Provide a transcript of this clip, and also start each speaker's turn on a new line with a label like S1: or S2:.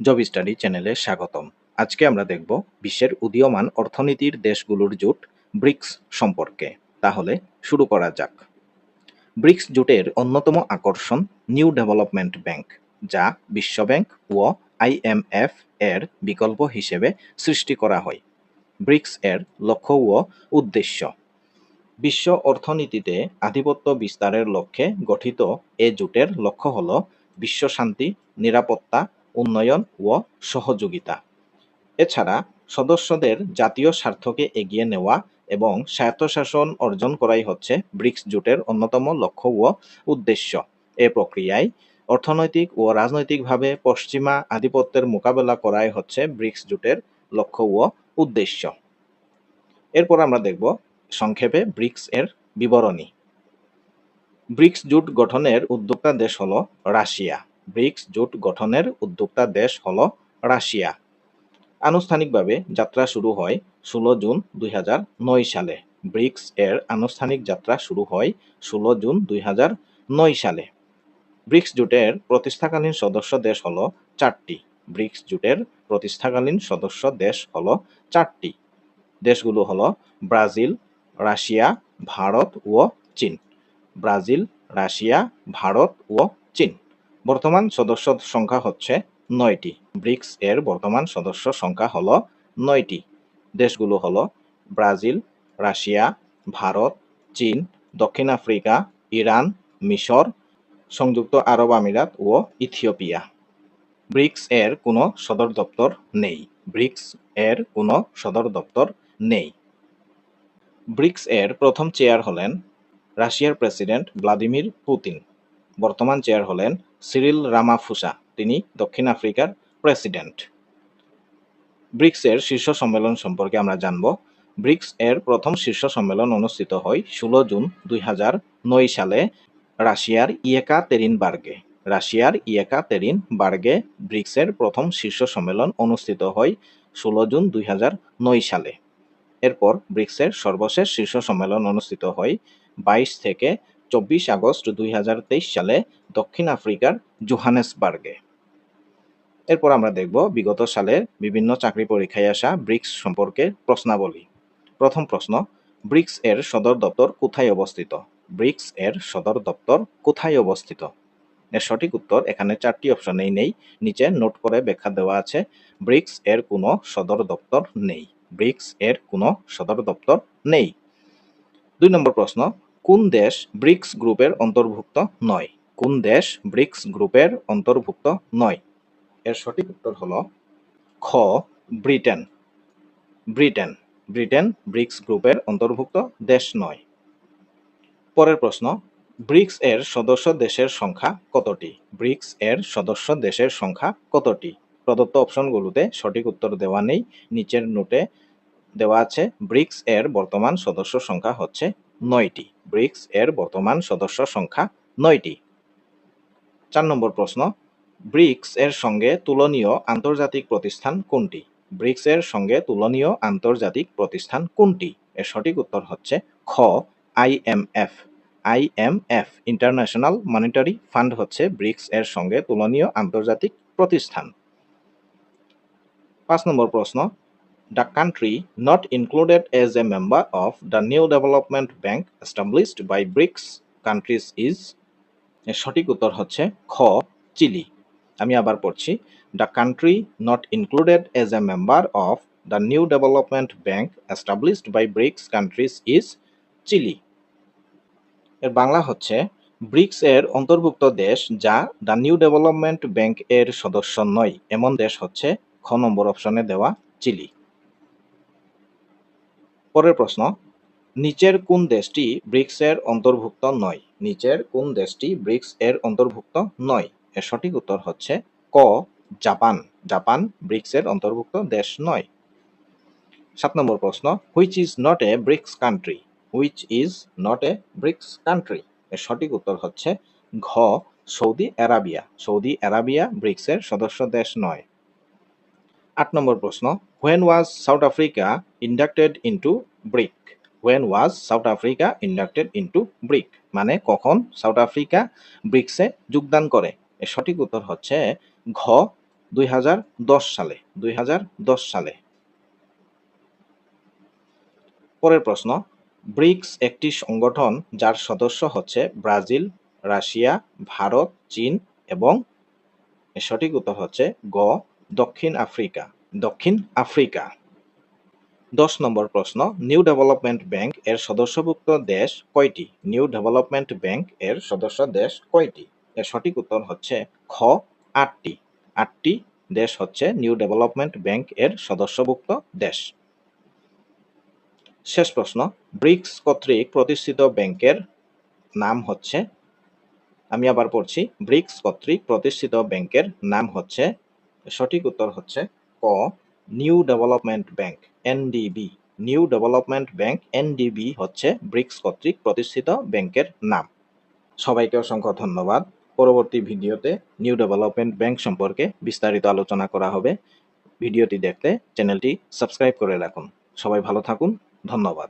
S1: Job study চ্যানেলে স্বাগতম। আজকে আমরা দেখব বিশ্বের উদীয়মান অর্থনীতির দেশগুলোর জোট ব্রিক্স সম্পর্কে। তাহলে শুরু করা যাক। ব্রিক্স জোটের অন্যতম আকর্ষণ নিউ ডেভেলপমেন্ট ব্যাংক, যা বিশ্বব্যাংক ও আইএমএফ এর বিকল্প হিসেবে সৃষ্টি করা হয়। ব্রিক্স এর লক্ষ্য ও উদ্দেশ্য। বিশ্ব অর্থনীতিতে আধিপত্য বিস্তারের লক্ষ্যে গঠিত এ জোটের লক্ষ্য হল বিশ্ব শান্তি নিরাপত্তা উন্নয়ন ও সহযোগিতা। এছাড়া সদস্যদের জাতীয় স্বার্থকে এগিয়ে নেওয়া এবং স্বায়ত্তশাসন অর্জন করাই হচ্ছে ব্রিক্স জোটের অন্যতম লক্ষ্য ও উদ্দেশ্য। এ প্রক্রিয়ায় অর্থনৈতিক ও রাজনৈতিকভাবে পশ্চিমা আধিপত্যের মোকাবেলা করাই হচ্ছে ব্রিক্স জোটের লক্ষ্য ও উদ্দেশ্য। এরপর আমরা দেখব সংক্ষেপে ব্রিক্স এর বিবরণী। ব্রিক্স জোট গঠনের উদ্যোক্তা দেশ হল রাশিয়া। ব্রিক্স জোট গঠনের উদ্যোক্তা দেশ হল রাশিয়া। আনুষ্ঠানিকভাবে যাত্রা শুরু হয় ষোলো জুন দুই হাজার নয় সালে। ব্রিক্স এর আনুষ্ঠানিক যাত্রা শুরু হয় ষোলো জুন দুই হাজার নয় সালে। ব্রিক্স জোটের প্রতিষ্ঠাকালীন সদস্য দেশ হল চারটি। ব্রিক্স জোটের প্রতিষ্ঠাকালীন সদস্য দেশ হল চারটি। দেশগুলো হল ব্রাজিল, রাশিয়া, ভারত ও চীন। ব্রাজিল, রাশিয়া, ভারত ও চীন। বর্তমান সদস্য সংখ্যা হচ্ছে নয়টি। ব্রিক্স এর বর্তমান সদস্য সংখ্যা হলো নয়টি। দেশগুলো হলো ব্রাজিল, রাশিয়া, ভারত, চীন, দক্ষিণ আফ্রিকা, ইরান, মিশর, সংযুক্ত আরব আমিরাত ও ইথিওপিয়া। ব্রিক্স এর কোনো সদর দপ্তর নেই। ব্রিক্স এর কোনো সদর দপ্তর নেই। ব্রিক্স এর প্রথম চেয়ার হলেন রাশিয়ার প্রেসিডেন্ট ভ্লাদিমির পুতিন। বর্তমান চেয়ার হলেন সিরিল রামাফুসা। তিনি দক্ষিণ আফ্রিকার প্রেসিডেন্ট। ব্রিক্স এর শীর্ষ সম্মেলন সম্পর্কে আমরা জানব। ব্রিক্স এর প্রথম শীর্ষ সম্মেলন অনুষ্ঠিত হয় ষোলো জুন দুই হাজার নয় সালে রাশিয়ার ইয়েকা তেরিনবার্গে রাশিয়ার ইয়েকা তেরিন বার্গে ব্রিক্সের প্রথম শীর্ষ সম্মেলন অনুষ্ঠিত হয় ষোলো জুন দুই হাজার নয় সালে। এরপর ব্রিক্সের সর্বশেষ শীর্ষ সম্মেলন অনুষ্ঠিত হয় বাইশ থেকে চব্বিশ আগস্ট দুই হাজার তেইশ সালে দক্ষিণ আফ্রিকার জোহানেসবার্গে। এরপর আমরা দেখব বিগত সালের বিভিন্ন চাকরি পরীক্ষায় আসা ব্রিক্স সম্পর্কে প্রশ্নাবলী। প্রথম প্রশ্ন, ব্রিক্স এর সদর দপ্তর কোথায় অবস্থিত? ব্রিক্স এর সদর দপ্তর কোথায় অবস্থিত? এর সঠিক উত্তর এখানে চারটি অপশনেই নেই, নিচে নোট করে ব্যাখ্যা দেওয়া আছে, ব্রিক্স এর কোনো সদর দপ্তর নেই। ব্রিক্স এর কোনো সদর দপ্তর নেই। দুই নম্বর প্রশ্ন কোন দেশ ব্রিক্স গ্রুপের অন্তর্ভুক্ত নয়? কোন দেশ ব্রিক্স গ্রুপের অন্তর্ভুক্ত নয়? এর সঠিক উত্তর হল খ, ব্রিটেন। ব্রিটেন ব্রিটেন ব্রিক্স গ্রুপের অন্তর্ভুক্ত দেশ নয়। পরের প্রশ্ন, ব্রিক্স এর সদস্য দেশের সংখ্যা কতটি? ব্রিক্স এর সদস্য দেশের সংখ্যা কতটি? প্রদত্ত অপশনগুলোতে সঠিক উত্তর দেওয়া নেই, নিচের নোটে দেওয়া আছে, ব্রিক্স এর বর্তমান সদস্য সংখ্যা হচ্ছে নয়টি। ব্রিক্স এর বর্তমান সদস্য সংখ্যা নয়টি। চার নম্বর প্রশ্ন, ব্রিক্স এর সঙ্গে তুলনীয় আন্তর্জাতিক প্রতিষ্ঠান কোনটি? ব্রিক্স এর সঙ্গে তুলনীয় আন্তর্জাতিক প্রতিষ্ঠান কোনটি? এর সঠিক উত্তর হচ্ছে খ IMF IMF International Monetary Fund হচ্ছে ব্রিক্স এর সঙ্গে তুলনীয় আন্তর্জাতিক প্রতিষ্ঠান। পাঁচ নম্বর প্রশ্ন country not included as a member of the New Development Bank established by BRICS countries is এর সঠিক উত্তর হচ্ছে খ, চিলি। আমি আবার পড়ছি the country not included as a member of the New Development Bank established by BRICS countries is Chile এর বাংলা হচ্ছে ব্রিক্স এর অন্তর্ভুক্ত দেশ যা দ্য নিউ ডেভেলপমেন্ট ব্যাংক এর সদস্য নয়। এমন দেশ হচ্ছে, খ নম্বর অপশনে দেওয়া চিলি। পরের প্রশ্ন, নিচের কোন দেশটি ব্রিক্স এর অন্তর্ভুক্ত নয়? নিচের কোন দেশটি ব্রিক্স এর অন্তর্ভুক্ত নয়? এর সঠিক উত্তর হচ্ছে ক, জাপান। জাপান ব্রিক্স এর অন্তর্ভুক্ত দেশ নয়। সাত নম্বর প্রশ্ন which is not a BRICS country which is not a BRICS country এর সঠিক উত্তর হচ্ছে ঘ, সৌদি আরাবিয়া। সৌদি আরাবিয়া ব্রিক্সের সদস্য দেশ নয়। আট নম্বর প্রশ্ন when was South Africa inducted into BRIC. When was South Africa inducted into BRIC? মানে কখন সাউথ আফ্রিকা ব্রিক্সে যোগদান করে? এর সঠিক উত্তর হচ্ছে ঘ দুই সালে দুই সালে। পরের প্রশ্ন, ব্রিক্স একটি সংগঠন যার সদস্য হচ্ছে ব্রাজিল, রাশিয়া, ভারত, চীন এবং সঠিক উত্তর হচ্ছে গ, দক্ষিণ আফ্রিকা দক্ষিণ আফ্রিকা। দশ নম্বর প্রশ্ন, নিউ ডেভেলপমেন্ট ব্যাংক এর সদস্যভুক্ত দেশ কয়টি? নিউ ডেভেলপমেন্ট ব্যাংক এর সদস্য দেশ কয়টি? এর সঠিক উত্তর হচ্ছে খ, আটটি। আটটি দেশ হচ্ছে নিউ ডেভেলপমেন্ট ব্যাংক এর সদস্যভুক্ত দেশ। শেষ প্রশ্ন, ব্রিক্স কর্তৃক প্রতিষ্ঠিত ব্যাংকের নাম হচ্ছে, আমি আবার পড়ছি, ব্রিক্স কর্তৃক প্রতিষ্ঠিত ব্যাংকের নাম হচ্ছে, সঠিক উত্তর হচ্ছে ক, New Development Bank. NDB, New Development Bank, NDB হচ্ছে ব্রিক্স কর্তৃক প্রতিষ্ঠিত ব্যাংকের নাম। সবাইকে অসংখ্য ধন্যবাদ। পরবর্তী ভিডিওতে নিউ ডেভেলপমেন্ট ব্যাংক সম্পর্কে বিস্তারিত আলোচনা করা হবে। ভিডিওটি দেখতে চ্যানেলটি সাবস্ক্রাইব করে রাখুন। সবাই ভালো থাকুন। ধন্যবাদ।